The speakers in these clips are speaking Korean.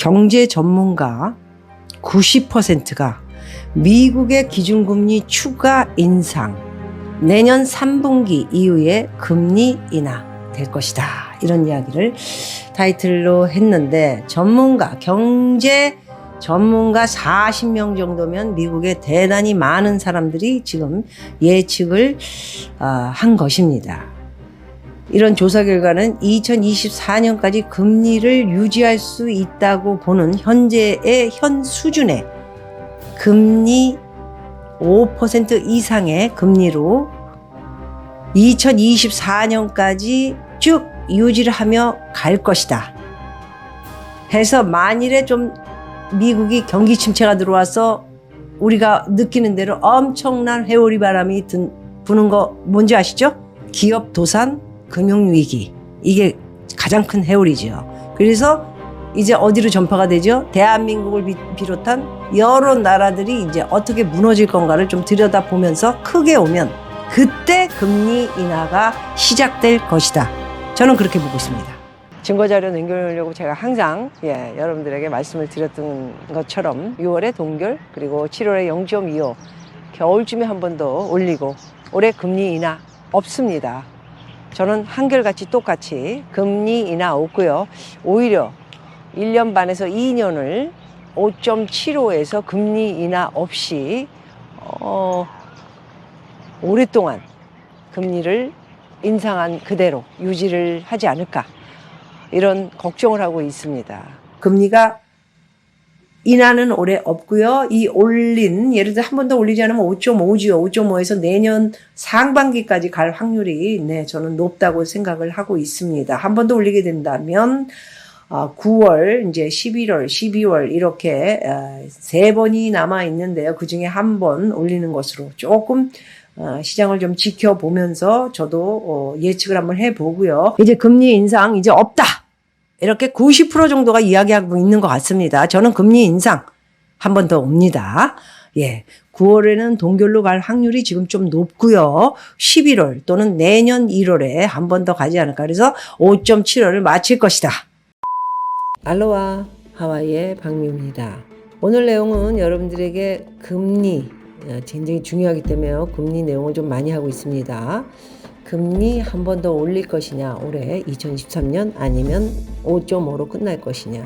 경제 전문가 90%가 미국의 기준금리 추가 인상 내년 3분기 이후에 금리 인하 될 것이다. 이런 이야기를 타이틀로 했는데 전문가, 경제 전문가 40명 정도면 미국에 대단히 많은 사람들이 지금 예측을 아, 한 것입니다. 이런 조사 결과는 2024년까지 금리를 유지할 수 있다고 보는 현재의 현 수준의 금리 5% 이상의 금리로 2024년까지 쭉 유지를 하며 갈 것이다. 해서 만일에 좀 미국이 경기 침체가 들어와서 우리가 느끼는 대로 엄청난 회오리 바람이 든, 부는 거 뭔지 아시죠? 기업 도산, 금융위기. 이게 가장 큰 회오리죠. 그래서 이제 어디로 전파가 되죠? 대한민국을 비, 비롯한 여러 나라들이 이제 어떻게 무너질 건가를 좀 들여다보면서 크게 오면 그때 금리 인하가 시작될 것이다. 저는 그렇게 보고 있습니다. 증거 자료 남겨놓으려고 제가 항상 예, 여러분들에게 말씀을 드렸던 것처럼 6월에 동결 그리고 7월에 0.25 겨울쯤에 한 번 더 올리고 올해 금리 인하 없습니다. 저는 한결같이 똑같이 금리 인하 없고요. 오히려 1년 반에서 2년을 5.75에서 금리 인하 없이 어, 오랫동안 금리를 인상한 그대로 유지를 하지 않을까 이런 걱정을 하고 있습니다. 금리가 인하는 올해 없고요. 이 올린 예를 들어 한 번 더 올리지 않으면 5.5지요. 5.5에서 내년 상반기까지 갈 확률이 네 저는 높다고 생각을 하고 있습니다. 한 번 더 올리게 된다면 어, 9월, 이제 11월, 12월 이렇게 어, 세 번이 남아 있는데요. 그 중에 한 번 올리는 것으로 조금 어, 시장을 좀 지켜보면서 저도 어, 예측을 한번 해보고요. 이제 금리 인상 이제 없다. 이렇게 90% 정도가 이야기하고 있는 것 같습니다. 저는 금리 인상 한 번 더 옵니다. 예. 9월에는 동결로 갈 확률이 지금 좀 높고요. 11월 또는 내년 1월에 한 번 더 가지 않을까. 그래서 5.75를 마칠 것이다. 알로하 하와이의 박미입니다. 오늘 내용은 여러분들에게 금리 어, 굉장히 중요하기 때문에 금리 내용을 좀 많이 하고 있습니다. 금리 한 번 더 올릴 것이냐 올해 2023년 아니면 5.5로 끝날 것이냐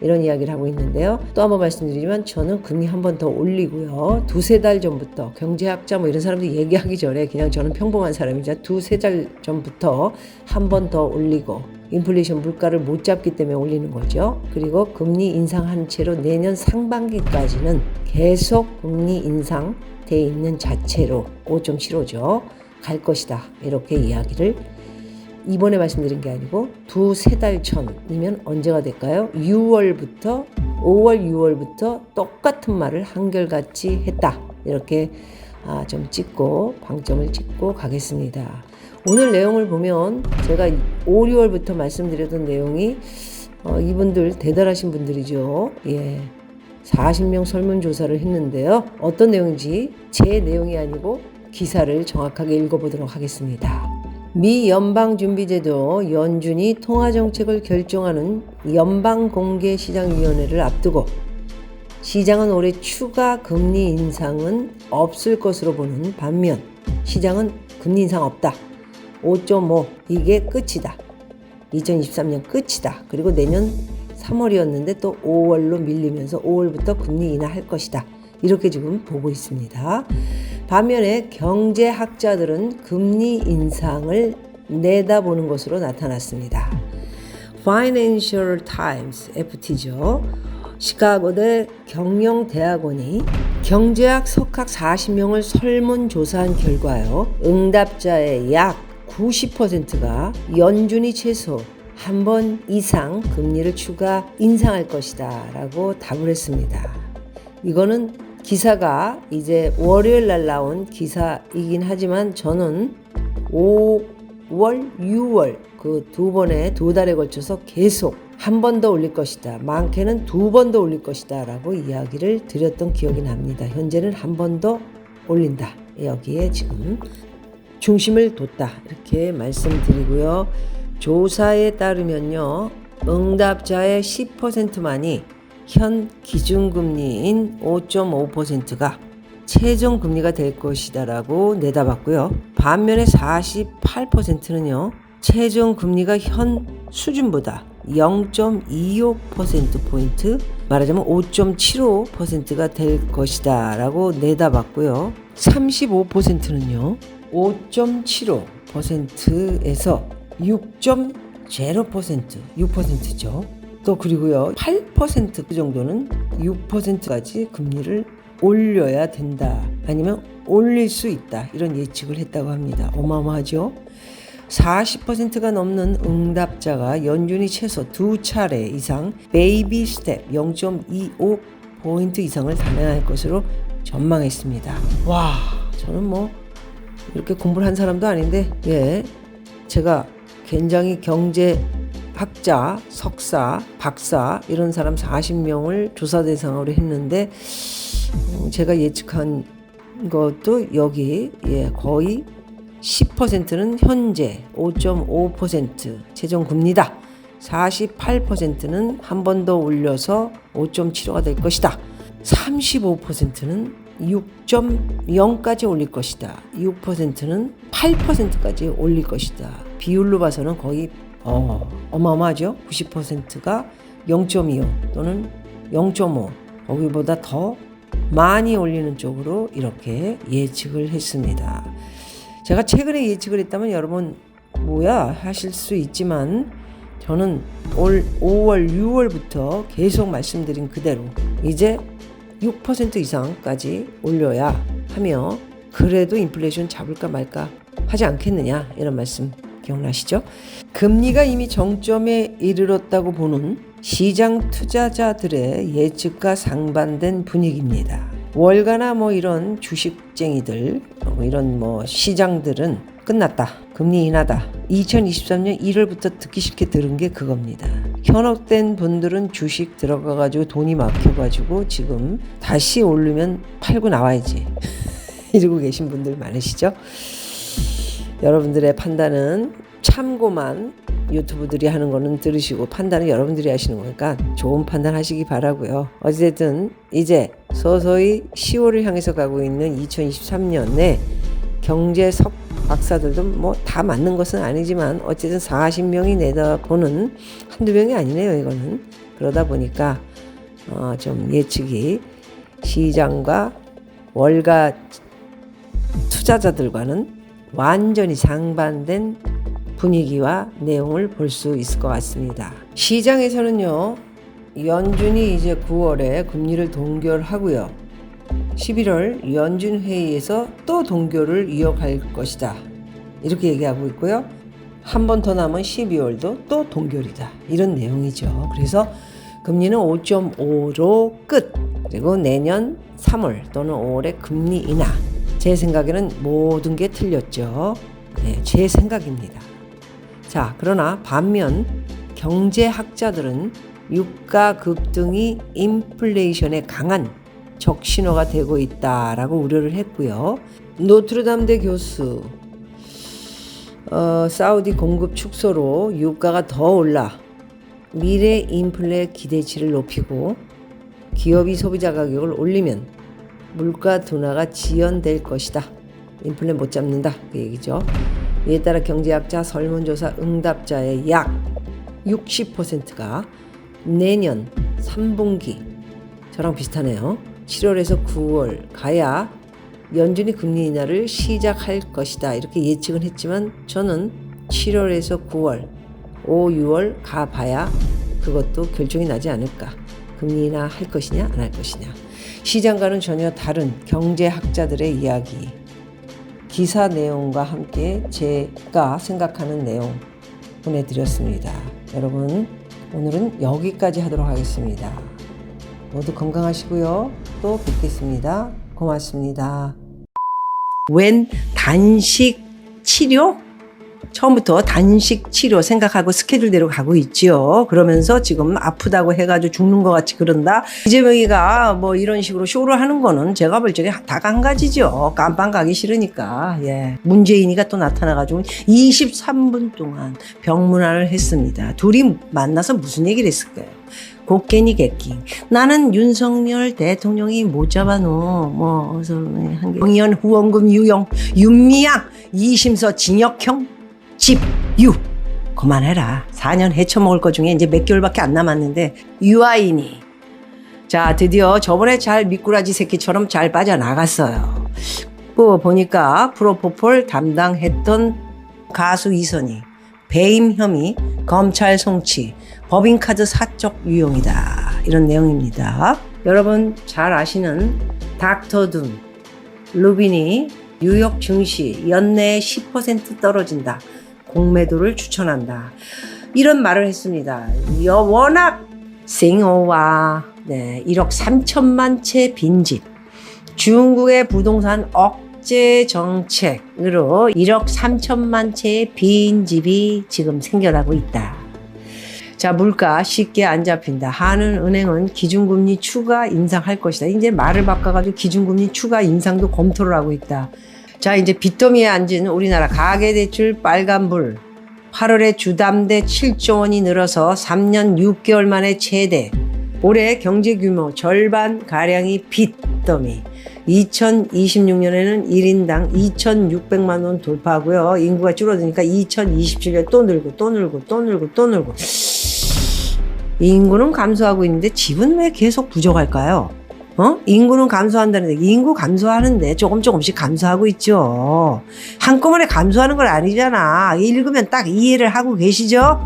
이런 이야기를 하고 있는데요. 또 한 번 말씀드리지만 저는 금리 한 번 더 올리고요. 두세 달 전부터 경제학자 뭐 이런 사람들이 얘기하기 전에 그냥 저는 평범한 사람이자 두세 달 전부터 한 번 더 올리고 인플레이션 물가를 못 잡기 때문에 올리는 거죠. 그리고 금리 인상한 채로 내년 상반기까지는 계속 금리 인상 돼 있는 자체로 5.75죠. 갈 것이다. 이렇게 이야기를 이번에 말씀드린 게 아니고 두세 달 전이면 언제가 될까요? 6월부터 5월, 6월부터 똑같은 말을 한결같이 했다. 이렇게 아, 좀 찍고 방점을 찍고 가겠습니다. 오늘 내용을 보면 제가 5, 6월부터 말씀드렸던 내용이 어, 이분들 대단하신 분들이죠. 예. 40명 설문조사를 했는데요. 어떤 내용인지 제 내용이 아니고 기사를 정확하게 읽어보도록 하겠습니다. 미 연방준비제도 연준이 통화정책을 결정하는 연방공개시장위원회를 앞두고 시장은 올해 추가 금리 인상은 없을 것으로 보는 반면 시장은 금리 인상 없다. 5.5 이게 끝이다. 2023년 끝이다. 그리고 내년 3월이었는데 또 5월로 밀리면서 5월부터 금리 인하할 것이다. 이렇게 지금 보고 있습니다. 반면에 경제학자들은 금리 인상을 내다보는 것으로 나타났습니다. Financial Times, FT죠. 시카고대 경영대학원이 경제학 석학 40명을 설문조사한 결과요. 응답자의 약 90%가 연준이 최소 한 번 이상 금리를 추가 인상할 것이다 라고 답을 했습니다. 이거는 기사가 이제 월요일 날 나온 기사이긴 하지만 저는 5월, 6월 그 두 번에 두 달에 걸쳐서 계속 한 번 더 올릴 것이다. 많게는 두 번 더 올릴 것이다. 라고 이야기를 드렸던 기억이 납니다. 현재는 한 번 더 올린다. 여기에 지금 중심을 뒀다. 이렇게 말씀드리고요. 조사에 따르면요. 응답자의 10%만이 현 기준금리인 5.5%가 최종 금리가 될 것이다라고 내다봤고요. 반면에 48%는요. 최종 금리가 현 수준보다 0.25%포인트 말하자면 5.75%가 될 것이다 라고 내다봤고요. 35%는요. 5.75%에서 6.0% 6%죠. 또 그리고요. 8% 정도는 6%까지 금리를 올려야 된다. 아니면 올릴 수 있다. 이런 예측을 했다고 합니다. 어마어마하죠? 40%가 넘는 응답자가 연준이 최소 두 차례 이상 베이비 스텝 0.25 포인트 이상을 단행할 것으로 전망했습니다. 와, 저는 뭐 이렇게 공부를 한 사람도 아닌데, 예, 제가 굉장히 경제 학자, 석사, 박사 이런 사람 40명을 조사 대상으로 했는데 어, 제가 예측한 것도 여기 예, 거의 10%는 현재 5.5% 최종 금리다. 48%는 한 번 더 올려서 5.75가 될 것이다. 35%는 6.0까지 올릴 것이다. 6%는 8%까지 올릴 것이다. 비율로 봐서는 거의 어, 어마어마하죠. 90%가 0.25 또는 0.5 거기보다 더 많이 올리는 쪽으로 이렇게 예측을 했습니다. 제가 최근에 예측을 했다면 여러분 뭐야 하실 수 있지만 저는 올 5월, 6월부터 계속 말씀드린 그대로 이제 6% 이상까지 올려야 하며 그래도 인플레이션 잡을까 말까 하지 않겠느냐 이런 말씀 기억나시죠? 금리가 이미 정점에 이르렀다고 보는 시장 투자자들의 예측과 상반된 분위기입니다. 월가나 뭐 이런 주식쟁이들, 뭐 이런 뭐 시장들은 끝났다. 금리 인하다. 2023년 1월부터 듣기 싫게 들은 게 그겁니다. 현혹된 분들은 주식 들어가가지고 돈이 막혀가지고 지금 다시 오르면 팔고 나와야지. 이러고 계신 분들 많으시죠? 여러분들의 판단은 참고만 유튜브들이 하는 거는 들으시고 판단은 여러분들이 하시는 거니까 좋은 판단 하시기 바라고요. 어쨌든 이제 서서히 10월을 향해서 가고 있는 2023년에 경제석 박사들도 뭐 다 맞는 것은 아니지만 어쨌든 40명이 내다보는 한두 명이 아니네요, 이거는. 그러다 보니까 어, 좀 예측이 시장과 월가 투자자들과는 완전히 상반된 분위기와 내용을 볼 수 있을 것 같습니다. 시장에서는요, 연준이 이제 9월에 금리를 동결하고요. 11월 연준 회의에서 또 동결을 이어갈 것이다. 이렇게 얘기하고 있고요. 한 번 더 남은 12월도 또 동결이다. 이런 내용이죠. 그래서 금리는 5.5로 끝. 그리고 내년 3월 또는 5월에 금리 인하. 제 생각에는 모든 게 틀렸죠. 네, 제 생각입니다. 자, 그러나 반면 경제학자들은 유가 급등이 인플레이션에 강한 적신호가 되고 있다라고 우려를 했고요. 노트르담대 교수, 어, 사우디 공급 축소로 유가가 더 올라 미래 인플레 기대치를 높이고 기업이 소비자 가격을 올리면 물가 둔화가 지연될 것이다. 인플레 못 잡는다. 그 얘기죠. 이에 따라 경제학자 설문조사 응답자의 약 60%가 내년 3분기 저랑 비슷하네요. 7월에서 9월 가야 연준이 금리 인하를 시작할 것이다. 이렇게 예측은 했지만 저는 7월에서 9월, 5, 6월 가봐야 그것도 결정이 나지 않을까. 금리 인하 할 것이냐 안 할 것이냐. 시장과는 전혀 다른 경제학자들의 이야기. 기사 내용과 함께 제가 생각하는 내용 보내드렸습니다. 여러분, 오늘은 여기까지 하도록 하겠습니다. 모두 건강하시고요. 또 뵙겠습니다. 고맙습니다. 웬 단식 치료? 처음부터 단식 치료 생각하고 스케줄대로 가고 있지요. 그러면서 지금 아프다고 해가지고 죽는 것 같이 그런다. 이재명이가 뭐 이런 식으로 쇼를 하는 거는 제가 볼 적에 다 한 가지죠. 깜빵 가기 싫으니까. 예. 문재인이가 또 나타나가지고 23분 동안 병문안을 했습니다. 둘이 만나서 무슨 얘기를 했을까요? 곡괭이 객킹. 나는 윤석열 대통령이 못 잡아놓. 뭐, 어서, 한 게. 정의연 후원금 유용. 윤미향. 이심서 징역형. 집유. 그만해라. 4년 헤쳐먹을 것 중에 이제 몇 개월밖에 안 남았는데, 유아인이. 자, 드디어 저번에 잘 미꾸라지 새끼처럼 잘 빠져나갔어요. 뭐, 보니까 프로포폴 담당했던 가수 이선희. 배임 혐의, 검찰 송치, 법인카드 사적 유용이다. 이런 내용입니다. 여러분 잘 아시는 닥터 둠, 루빈이 뉴욕 증시 연내에 10% 떨어진다. 공매도를 추천한다. 이런 말을 했습니다. 여 워낙 싱어와 네, 1억 3천만 채 빈집, 중국의 부동산 억제 정책으로 1억 3천만 채의 빈집이 지금 생겨나고 있다. 자, 물가 쉽게 안 잡힌다. 한은은행은 기준금리 추가 인상할 것이다. 이제 말을 바꿔가지고 기준금리 추가 인상도 검토를 하고 있다. 자, 이제 빚더미에 앉은 우리나라 가계대출 빨간불. 8월에 주담대 7조 원이 늘어서 3년 6개월 만에 최대. 올해 경제 규모 절반 가량이 빚더미. 2026년에는 1인당 2,600만 원 돌파하고요. 인구가 줄어드니까 2027년에 또 늘고 또 늘고 또 늘고 또 늘고. 인구는 감소하고 있는데 집은 왜 계속 부족할까요? 어? 인구는 감소한다는데 인구 감소하는데 조금 조금씩 감소하고 있죠. 한꺼번에 감소하는 건 아니잖아. 읽으면 딱 이해를 하고 계시죠?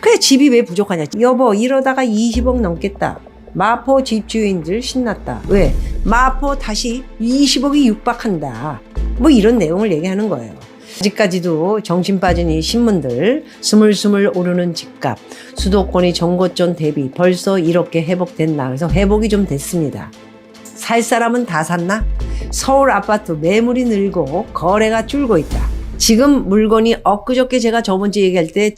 그래 집이 왜 부족하냐? 여보 이러다가 20억 넘겠다. 마포 집주인들 신났다. 왜? 마포 다시 20억이 육박한다. 뭐 이런 내용을 얘기하는 거예요. 아직까지도 정신 빠진 이 신문들 스물스물 오르는 집값 수도권이 정고점 대비 벌써 이렇게 회복됐나. 그래서 회복이 좀 됐습니다. 살 사람은 다 샀나? 서울 아파트 매물이 늘고 거래가 줄고 있다. 지금 물건이 엊그저께 제가 저번주 얘기할 때